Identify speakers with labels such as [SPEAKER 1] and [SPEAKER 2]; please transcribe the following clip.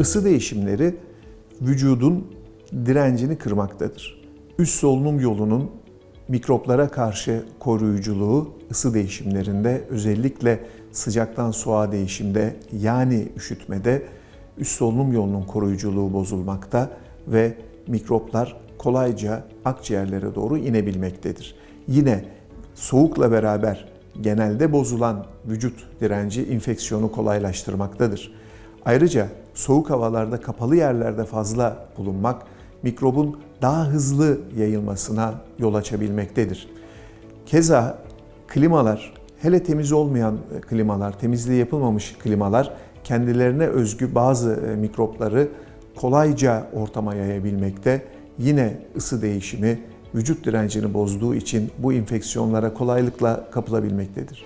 [SPEAKER 1] Isı değişimleri vücudun direncini kırmaktadır. Üst solunum yolunun mikroplara karşı koruyuculuğu ısı değişimlerinde özellikle sıcaktan soğuğa değişimde yani üşütmede üst solunum yolunun koruyuculuğu bozulmakta ve mikroplar kolayca akciğerlere doğru inebilmektedir. Yine soğukla beraber genelde bozulan vücut direnci infeksiyonu kolaylaştırmaktadır. Ayrıca soğuk havalarda kapalı yerlerde fazla bulunmak mikrobun daha hızlı yayılmasına yol açabilmektedir. Keza klimalar, hele temiz olmayan klimalar, temizliği yapılmamış klimalar kendilerine özgü bazı e, mikropları kolayca ortama yayabilmekte. Yine ısı değişimi vücut direncini bozduğu için bu infeksiyonlara kolaylıkla kapılabilmektedir.